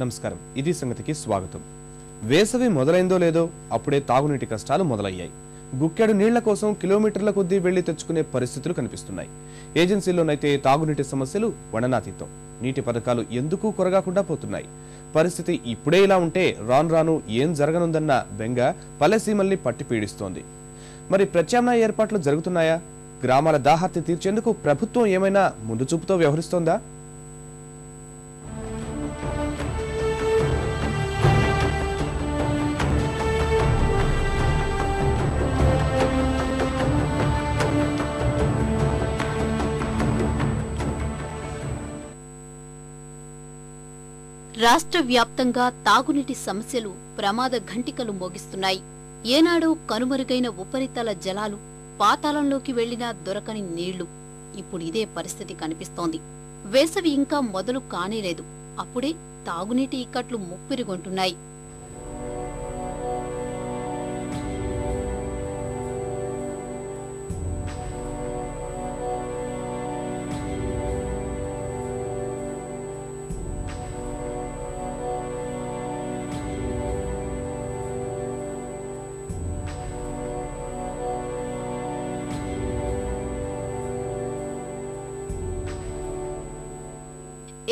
నమస్కారం. ఇది సంగతికి స్వాగతం. వేసవి మొదలైందో లేదో అప్పుడే తాగునీటి కష్టాలు మొదలయ్యాయి. గుక్కెడు నీళ్ళ కోసం కిలోమీటర్ల కొద్దీ వెళ్ళి తెచ్చుకునే పరిస్థితులు కనిపిస్తున్నాయి. ఏజెన్సీలోనైతే తాగునీటి సమస్యలు వడనాతీతం నీటి పథకాలు ఎందుకు కొరగాకుండా పోతున్నాయి? పరిస్థితి ఇప్పుడే ఇలా ఉంటే రాను రాను ఏం జరగనుందన్న బెంగ పల్లెసీమల్ని పట్టి పీడిస్తోంది. మరి ప్రత్యామ్నాయ ఏర్పాట్లు జరుగుతున్నాయా? గ్రామాల దాహార్తి తీర్చేందుకు ప్రభుత్వం ఏమైనా ముందు చూపుతో వ్యవహరిస్తోందా? రాష్ట్ర వ్యాప్తంగా తాగునీటి సమస్యలు ప్రమాద ఘంటికలు మోగిస్తున్నాయి. ఏనాడో కనుమరుగైన ఉపరితల జలాలు పాతాళంలోకి వెళ్ళినా దొరకని నీళ్ళు. ఇప్పుడు ఇదే పరిస్థితి కనిపిస్తోంది. వేసవి ఇంకా మొదలు కానేలేదు. అప్పుడే తాగునీటి ఇక్కట్లు ముప్పిరిగొంటున్నాయి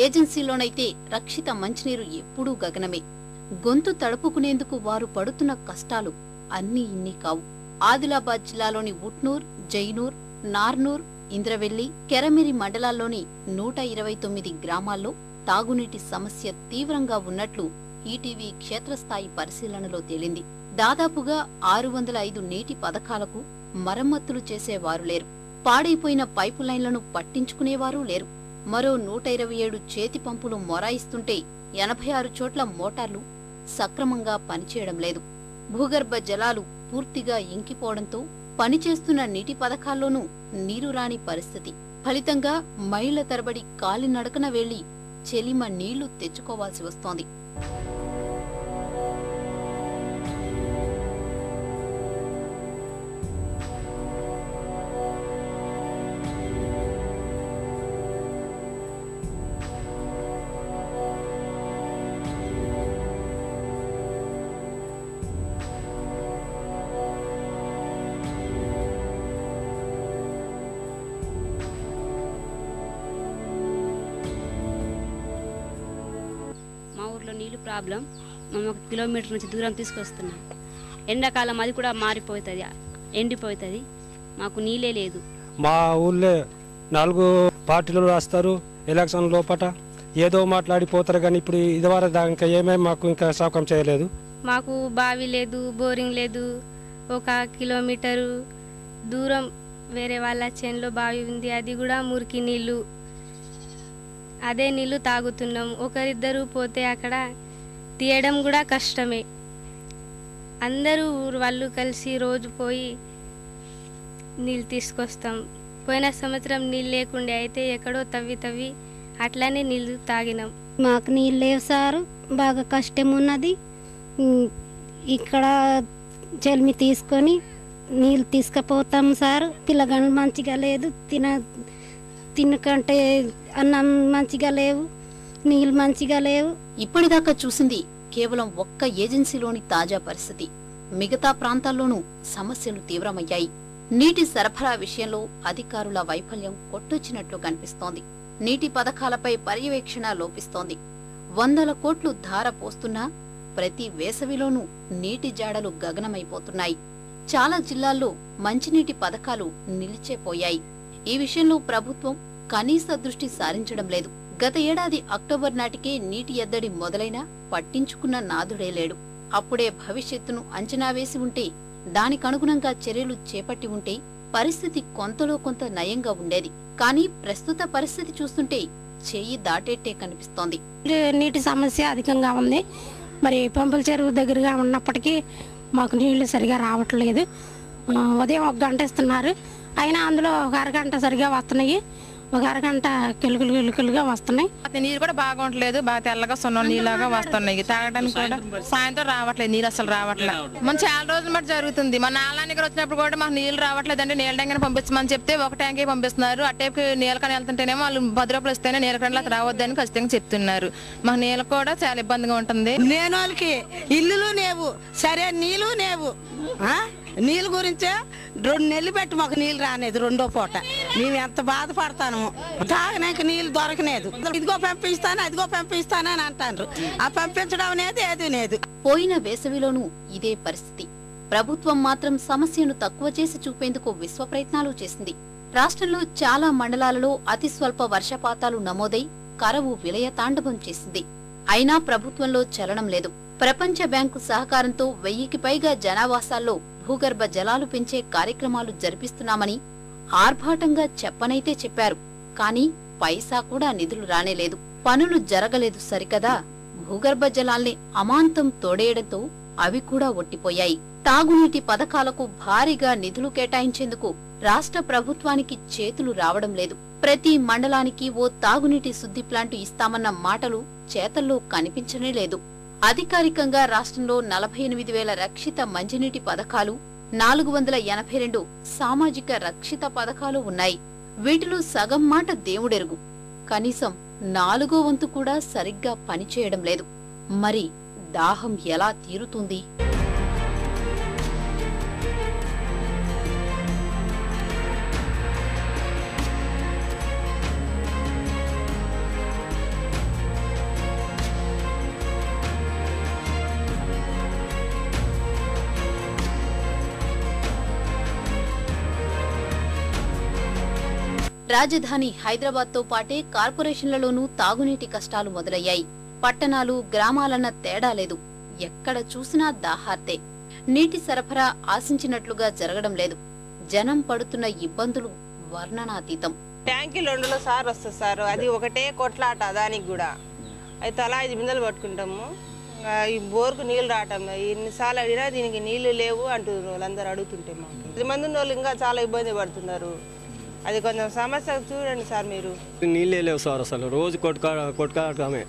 ఏజెన్సీలోనైతే రక్షిత మంచినీరు ఎప్పుడూ గగనమే. గొంతు తడుపుకునేందుకు వారు పడుతున్న కష్టాలు అన్నీ ఇన్ని కావు. ఆదిలాబాద్ జిల్లాలోని ఉట్నూర్ జైనూర్ నార్నూర్ ఇంద్రవెల్లి కెరమిరి మండలాల్లోని నూట ఇరవై తొమ్మిది గ్రామాల్లో తాగునీటి సమస్య తీవ్రంగా ఉన్నట్లు ఈటీవీ క్షేత్రస్థాయి పరిశీలనలో తేలింది. దాదాపుగా ఆరు వందల ఐదు నీటి పథకాలకు మరమ్మతులు చేసేవారు లేరు. పాడైపోయిన పైపు లైన్లను పట్టించుకునేవారూ లేరు. మరో నూట ఇరవై ఏడు చేతి పంపులు మొరాయిస్తుంటే ఎనభై ఆరు చోట్ల మోటార్లు సక్రమంగా పనిచేయడం లేదు. భూగర్భ జలాలు పూర్తిగా ఇంకిపోవడంతో పనిచేస్తున్న నీటి పథకాల్లోనూ నీరు రాని పరిస్థితి. ఫలితంగా మైళ్ళ తరబడి కాలినడకన వెళ్ళి చెలిమ నీళ్ళు తెచ్చుకోవాల్సి వస్తోంది. నీళ్ళు ప్రాబ్లం. మేము ఒక కిలోమీటర్ నుంచి దూరం తీసుకొస్తున్నాం. ఎండాకాలం అది కూడా మారిపోతుంది. ఎండిపోతుంది. మాకు నీళ్ళే లేదు. మా ఊళ్ళో నాలుగు పార్టీలు వస్తారు ఎలక్షన్ లోపట ఏదో మాట్లాడిపోతారు కానీ ఇప్పుడు ఇదివరకు దాకా ఇంకా ఏమేమి మాకు ఇంకా సౌకం చేయలేదు. మాకు బావి లేదు బోరింగ్ లేదు. ఒక కిలోమీటరు దూరం వేరే వాళ్ళ చేనులో బావి ఉంది. అది కూడా మురికి నీళ్ళు. అదే నీళ్ళు తాగుతున్నాం. ఒకరిద్దరు పోతే అక్కడ తీయడం కూడా కష్టమే. అందరూ ఊరు వాళ్ళు కలిసి రోజు పోయి నీళ్ళు తీసుకొస్తాం. పోయిన సంవత్సరం నీళ్ళు లేకుండా అయితే ఎక్కడో తవ్వి తవ్వి అట్లానే నీళ్ళు తాగినాం. మాకు నీళ్ళు లేవు సారు. బాగా కష్టం ఉన్నది. ఇక్కడ చెల్మి తీసుకొని నీళ్ళు తీసుకుపోతాం సార్. పిల్లగాళ్ళు మంచిగా లేదు. తిన తినకంటే అన్నం మంచిగా లేవు నీళ్ళు మంచిగా లేవు. ఇప్పటిదాకా చూసింది కేవలం ఒక్క ఏజెన్సీలోని తాజా పరిస్థితి. మిగతా ప్రాంతాల్లోనూ సమస్యలు తీవ్రమయ్యాయి. నీటి సరఫరా విషయంలో అధికారుల వైఫల్యం కొట్టొచ్చినట్లు కనిపిస్తోంది. నీటి పథకాలపై పర్యవేక్షణ లోపిస్తోంది. వందల కోట్లు ధార పోస్తున్నా ప్రతి వేసవిలోనూ నీటి జాడలు గగనమైపోతున్నాయి. చాలా జిల్లాల్లో మంచినీటి పథకాలు నిలిచేపోయాయి. ఈ విషయంలో ప్రభుత్వం కనీస దృష్టి సారించడం లేదు. గత ఏడాది అక్టోబర్ నాటికే నీటి ఎద్దడి మొదలైనా పట్టించుకున్న నాథుడే లేడు. అప్పుడే భవిష్యత్తును అంచనా వేసి ఉంటే దానికనుగుణంగా చర్యలు చేపట్టి ఉంటే పరిస్థితి కొంతలో కొంత నయంగా ఉండేది. కానీ ప్రస్తుత పరిస్థితి చూస్తుంటే చెయ్యి దాటేట్టే కనిపిస్తోంది. నీటి- సమస్య అధికంగా ఉంది. మరి పంపుల చెరువు దగ్గరగా ఉన్నప్పటికీ మాకు నీళ్ళు సరిగా రావట్లేదు. ఉదయం ఒక గంట ఇస్తున్నారు. అయినా అందులో ఒక అరగంట సరిగా వస్తున్నాయి. ఒక అరగంట కిలుకులు కిలుకులుగా వస్తున్నాయి. అది నీరు కూడా బాగుంటలేదు. బాగా తెల్లగా సున్న నీళ్ళగా వస్తున్నాయి. తాగడానికి కూడా సాయంత్రం రావట్లేదు. నీరు అసలు రావట్లేదు. మన చాలా రోజుల మటు జరుగుతుంది. మన దగ్గర వచ్చినప్పుడు కూడా మాకు నీళ్ళు రావట్లేదు అంటే నీళ్ళ ట్యాంక్ పంపించమని చెప్తే ఒక ట్యాంక్ పంపిస్తున్నారు. అట్టేపు నీళ్ళ కానీ వెళ్తుంటేనేమో వాళ్ళు పది రూపాయలు ఇస్తేనే నీళ్ళ కన్నా రావద్దని ఖచ్చితంగా చెప్తున్నారు. మాకు నీళ్ళు కూడా చాలా ఇబ్బందిగా ఉంటుంది. నేను వాళ్ళకి ఇల్లులు నేవు సరే నీళ్ళు నేవు ఆ? నీళ్ళ గురించే రెండు నెలలు పెట్టి మాకు నీళ్ళు రానేది రెండో పూట. మేము ఎంత బాధపడతాను. తాగనాక నీళ్ళు దొరకలేదు ఇదిగో పంపిస్తాను అదిగో పంపిస్తాను అని అంటారు ఆ పంపించడం అనేది ఏది లేదు. పోయిన వేసవిలోనూ ఇదే పరిస్థితి. ప్రభుత్వం మాత్రం సమస్యను తక్కువ చేసి చూపేందుకు విశ్వ ప్రయత్నాలు చేసింది. రాష్ట్రంలో చాలా మండలాలలో అతి స్వల్ప వర్షపాతాలు నమోదై కరవు విలయ తాండవం చేసింది. అయినా ప్రభుత్వంలో చలనం లేదు. ప్రపంచ బ్యాంకు సహకారంతో వెయ్యికి పైగా జనావాసాల్లో భూగర్భ జలాలు పెంచే కార్యక్రమాలు జరిపిస్తున్నామని ఆర్భాటంగా చెప్పనైతే చెప్పారు. కానీ పైసా కూడా నిధులు రానేలేదు. పనులు జరగలేదు సరికదా. భూగర్భ జలాల్ని అమాంతం తోడేయడంతో అవి కూడా ఒట్టిపోయాయి. తాగునీటి పథకాలకు భారీగా నిధులు కేటాయించేందుకు రాష్ట్ర ప్రభుత్వానికి చేతులు రావడం లేదు. ప్రతి మండలానికి ఓ తాగునీటి శుద్ధి ప్లాంటు ఇస్తామన్న మాటలు చేతల్లో కనిపించనే లేదు. అధికారికంగా రాష్ట్రంలో నలభై ఎనిమిది వేల రక్షిత మంచినీటి పథకాలు నాలుగు వందల ఎనభై రెండు సామాజిక రక్షిత పథకాలు ఉన్నాయి. వీటిలో సగం మాట దేవుడెరుగు. కనీసం నాలుగో వంతు కూడా సరిగ్గా పనిచేయడం లేదు. మరి దాహం ఎలా తీరుతుంది? రాజధాని హైదరాబాద్తో పాటే కార్పొరేషన్లలోనూ తాగునీటి కష్టాలు మొదలయ్యాయి. పట్టణాలు గ్రామాలన్న తేడా లేదు. ఎక్కడ చూసినా దాహార్తే. నీటి సరఫరా ఆశించినట్లుగా జరగడం లేదు. జనం పడుతున్న ఇబ్బందులు వర్ణనాతీతం. ట్యాంకీలు రెండులో సార్ వస్తుంది సార్. అది ఒకటే కొట్లాట దానికి కూడా. అయితే అలా ఐదు బిందెలు పట్టుకుంటాము. ఈ బోర్కు నీళ్ళు రావటం ఎన్నిసార్లు అడిగినా దీనికి నీళ్ళు లేవు అంటున్నారు వాళ్ళందరూ అడుగుతుంటే మాకు. పది మంది వాళ్ళు ఇంకా చాలా ఇబ్బంది పడుతున్నారు. అది కొంచెం సమస్య చూడండి సార్ మీరు. నీళ్ళే లేవు సార్ అసలు. రోజు కొట్టుకా కొట్టుకాడమే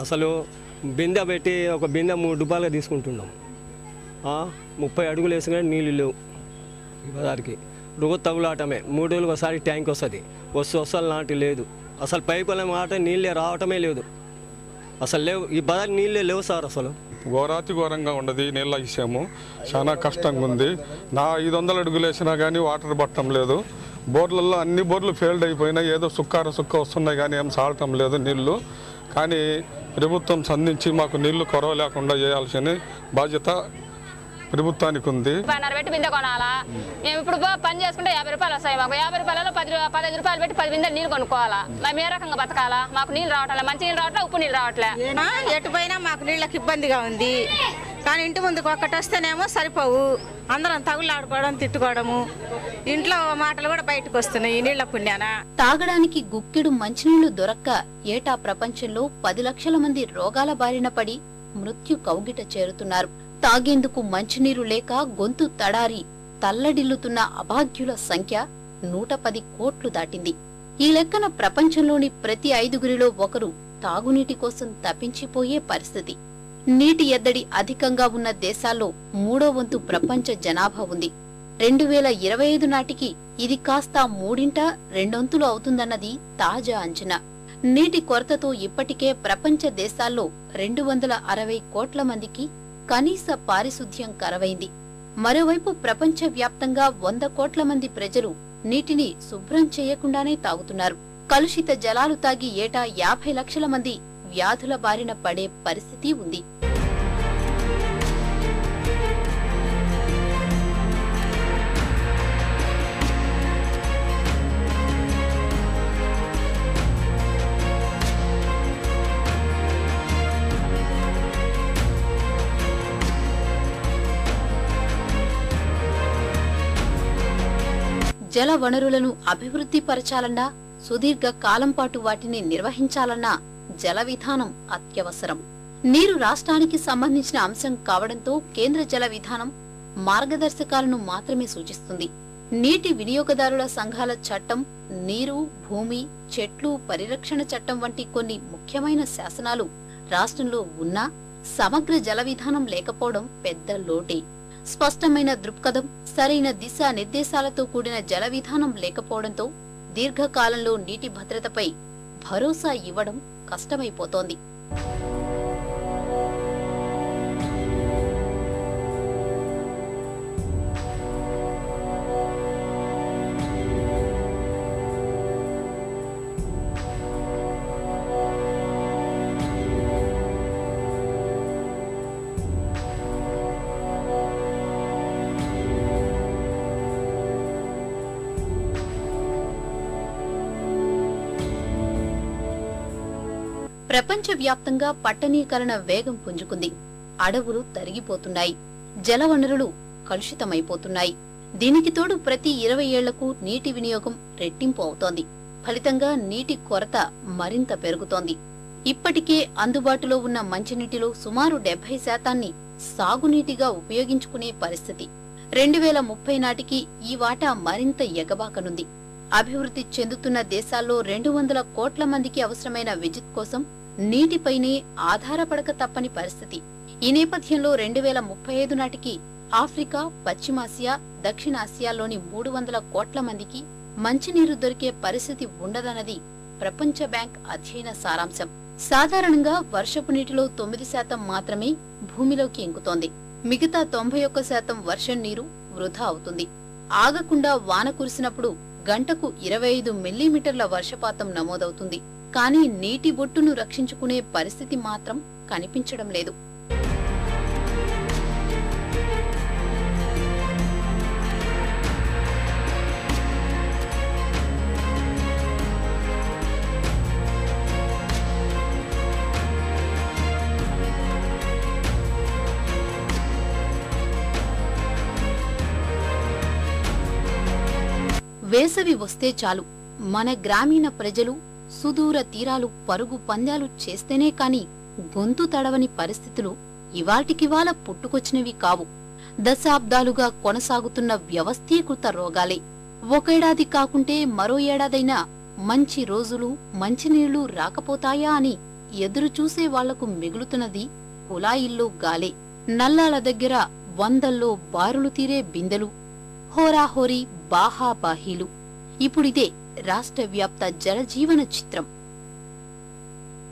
అసలు బిందె పెట్టి ఒక బిందె మూడు రూపాయలుగా తీసుకుంటున్నాం. ఆ, ముప్పై అడుగులు వేసిన నీళ్ళు లేవు ఈ బజార్కి. రోజు తగులాటమే మూడు రోజులకు ఒకసారి ట్యాంక్ వస్తుంది. వస్తు వస్తాలు నాటి లేదు. అసలు పైపుల మాట నీళ్ళే రావటమే లేదు. అసలు లేవు. ఈ బజార్ నీళ్ళే లేవు సార్ అసలు. ఘోరాతి ఘోరంగా ఉండదు నీళ్ళ విషయము. చాలా కష్టంగా ఉంది నా ఐదు వందల అడుగులు వేసినా కానీ వాటర్ పట్టడం లేదు. బోర్లలో అన్ని బోర్లు ఫెయిల్డ్ అయిపోయినాయి. ఏదో సుక్కార సుక్క వస్తున్నాయి కానీ ఏం సాలటం లేదు నీళ్ళు. కానీ ప్రభుత్వం సంధించి మాకు నీళ్ళు కొరవ లేకుండా చేయాల్సిన బాధ్యత ప్రభుత్వానికి ఉంది. పెట్టి బిందె కొనాలా? మేము ఇప్పుడు పని చేసుకుంటే యాభై రూపాయలు వస్తాయి మాకు. యాభై రూపాయలలో పది పదహైదు రూపాయలు పెట్టి పది బిందెలు నీళ్ళు కొనుక్కోవాలా? మేము ఏ రకంగా బతకాలా? మాకు నీళ్ళు రావట్లే. మంచి నీళ్ళు రావట్లే ఉప్పు నీళ్ళు రావట్లే. ఎటు పోయినా మాకు నీళ్ళకి ఇబ్బందిగా ఉంది. కానీ ఇంటి ముందుకు ఒక్కటి వస్తేనేమో సరిపోవు. అందరం తగులాడుకోవడం తిట్టుకోవడము. ఇంట్లో మాటలు కూడా బయటకు వస్తున్నాయి నీళ్ళ నీళ్ళ పుణ్యాన? తాగడానికి గుక్కెడు మంచినీళ్ళు దొరక్క ఏటా ప్రపంచంలో పది లక్షల మంది రోగాల బారిన పడి మృత్యు కౌగిట చేరుతున్నారు. తాగేందుకు మంచినీరు లేక గొంతు తడారి తల్లడిల్లుతున్న అభాగ్యుల సంఖ్య నూట పది కోట్లు దాటింది. ఈ లెక్కన ప్రపంచంలోని ప్రతి ఐదుగురిలో ఒకరు తాగునీటి కోసం తప్పించిపోయే పరిస్థితి. నీటి ఎద్దడి అధికంగా ఉన్న దేశాల్లో మూడో వంతు ప్రపంచ జనాభా ఉంది. రెండు వేల ఇరవై ఐదు నాటికి ఇది కాస్త మూడింట రెండొంతులు అవుతుందన్నది తాజా అంచనా. నీటి కొరతతో ఇప్పటికే ప్రపంచ దేశాల్లో రెండు వందల అరవై కోట్ల మందికి కనీస పారిశుధ్యం కరవైంది. మరోవైపు ప్రపంచ వ్యాప్తంగా వంద కోట్ల మంది ప్రజలు నీటిని శుభ్రం చేయకుండానే తాగుతున్నారు. కలుషిత జలాలు తాగి ఏటా యాభై లక్షల మంది వ్యాధుల బారిన పడే పరిస్థితి ఉంది. జల వనరులను అభివృద్ధి పరచాలన్నా సుదీర్ఘ కాలం పాటు వాటిని నిర్వహించాలన్నా జల విధానం అత్యవసరం. నీరు రాష్ట్రానికి సంబంధించిన అంశం కావడంతో కేంద్ర జల విధానం మార్గదర్శకాలను మాత్రమే సూచిస్తుంది. నీటి వినియోగదారుల సంఘాల చట్టం నీరు భూమి చెట్లు పరిరక్షణ చట్టం వంటి కొన్ని ముఖ్యమైన శాసనాలు రాష్ట్రంలో ఉన్నా సమగ్ర జల విధానం లేకపోవడం పెద్ద లోటే. స్పష్టమైన దృక్పథం సరైన దిశా నిర్దేశాలతో కూడిన జల విధానం లేకపోవడంతో దీర్ఘకాలంలో నీటి భద్రతపై భరోసా ఇవ్వడం కష్టమైపోతోంది. ప్రపంచవ్యాప్తంగా పట్టణీకరణ వేగం పుంజుకుంది. అడవులు తరిగిపోతున్నాయి. జలవనరులు కలుషితమైపోతున్నాయి. దీనికి తోడు ప్రతి ఇరవై ఏళ్ళకు నీటి వినియోగం రెట్టింపు అవుతోంది. ఫలితంగా నీటి కొరత మరింత పెరుగుతోంది. ఇప్పటికే అందుబాటులో ఉన్న మంచినీటిలో సుమారు డెబ్బై శాతాన్ని సాగునీటిగా ఉపయోగించుకునే పరిస్థితి. రెండు వేల ముప్పై నాటికి ఈ వాటా మరింత ఎగబాకనుంది. అభివృద్ధి చెందుతున్న దేశాల్లో రెండు వందల కోట్ల మందికి అవసరమైన విద్యుత్ కోసం నీటిపైనే ఆధారపడక తప్పని పరిస్థితి. ఈ నేపథ్యంలో రెండు వేల ముప్పై ఐదు నాటికి ఆఫ్రికా పశ్చిమాసియా దక్షిణాసియాలోని మూడు వందల కోట్ల మందికి మంచినీరు దొరికే పరిస్థితి ఉండదన్నది ప్రపంచ బ్యాంక్ అధ్యయన సారాంశం. సాధారణంగా వర్షపు నీటిలో తొమ్మిది శాతం మాత్రమే భూమిలోకి ఇంకుతోంది. మిగతా తొంభై ఒక్క శాతం వర్షం నీరు వృధా అవుతుంది. ఆగకుండా వాన కురిసినప్పుడు గంటకు ఇరవై ఐదు మిల్లీమీటర్ల వర్షపాతం నమోదవుతుంది. కానీ నీటి బొట్టును రక్షించుకునే పరిస్థితి మాత్రం కనిపించడం లేదు. వేసవి వస్తే చాలు. మన గ్రామీణ ప్రజలు సుదూర తీరాలు పరుగు పందాలు చేస్తేనే కాని గొంతు తడవని పరిస్థితులు ఇవాటికివాల పుట్టుకొచ్చినవి కావు. దశాబ్దాలుగా కొనసాగుతున్న వ్యవస్థీకృత రోగాలే. ఒకేడాది కాకుంటే మరో ఏడాదైనా మంచి రోజులు మంచినీళ్ళు రాకపోతాయా అని ఎదురుచూసే వాళ్ళకు మిగులుతున్నది కులాయిల్లో గాలే. నల్లాల దగ్గర వందల్లో బారులు తీరే బిందెలు హోరాహోరీ బాహాబాహీలు. ఇప్పుడిదే రాష్ట్ర వ్యాప్త జలజీవన చిత్రం.